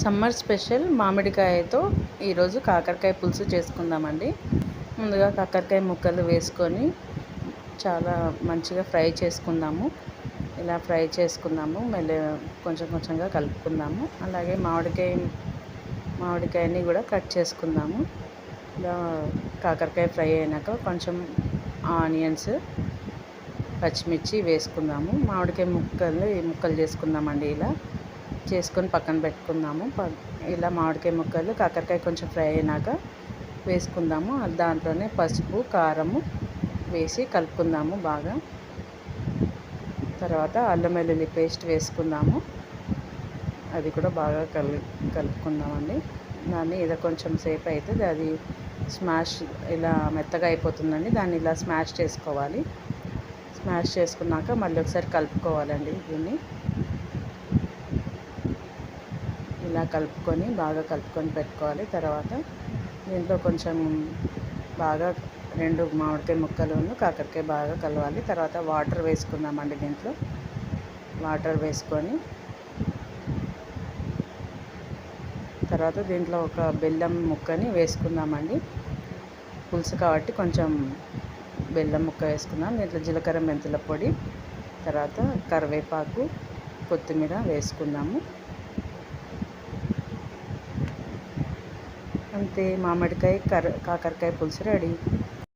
Summer special మామిడికాయతో ఈరోజు కాకరకాయ పులుసు చేసుకుందామండి. ముందుగా కాకరకాయ ముక్కలు వేసుకొని చాలా మంచిగా ఫ్రై చేసుకుందాము. ఇలా ఫ్రై చేసుకుందాము మళ్ళీ కొంచెం కొంచెంగా కలుపుకుందాము. అలాగే మామిడికాయ మామిడికాయని కూడా కట్ చేసుకుందాము. ఇలా కాకరకాయ ఫ్రై అయినాక కొంచెం ఆనియన్స్ పచ్చిమిర్చి వేసుకుందాము. మామిడికాయ ముక్కలు ముక్కలు చేసుకుందామండి ఇలా. చేసుకొని పక్కన పెట్టుకుందాము. ఇలా మామిడికాయ ముక్కలు కాకరకాయ కొంచెం ఫ్రై అయినాక వేసుకుందాము. దాంట్లోనే పసుపు కారము వేసి కలుపుకుందాము బాగా. తర్వాత అల్లం వెల్లుల్లి పేస్ట్ వేసుకుందాము. అది కూడా బాగా కలు కలుపుకుందామండి. దాన్ని ఇలా కొంచెం సేపు అయితే అది స్మాష్ ఇలా మెత్తగా అయిపోతుందండి. దాన్ని ఇలా స్మాష్ చేసుకోవాలి. స్మాష్ చేసుకున్నాక మళ్ళీ ఒకసారి కలుపుకోవాలండి దీన్ని. ఇలా కలుపుకొని బాగా కలుపుకొని పెట్టుకోవాలి. తర్వాత దీంట్లో కొంచెం బాగా రెండు మామిడికాయ ముక్కలను కాకరకాయ బాగా కలవాలి. తర్వాత వాటర్ వేసుకుందామండి దీంట్లో. వాటర్ వేసుకొని తర్వాత దీంట్లో ఒక బెల్లం ముక్కని వేసుకుందామండి. పులుసు కాబట్టి కొంచెం బెల్లం ముక్క వేసుకుందాం. దీంట్లో జీలకర్ర మెంతుల పొడి తర్వాత కరివేపాకు కొత్తిమీర వేసుకుందాము. అంతే మామిడికాయ కర కాకరకాయ పులుసు రెడీ.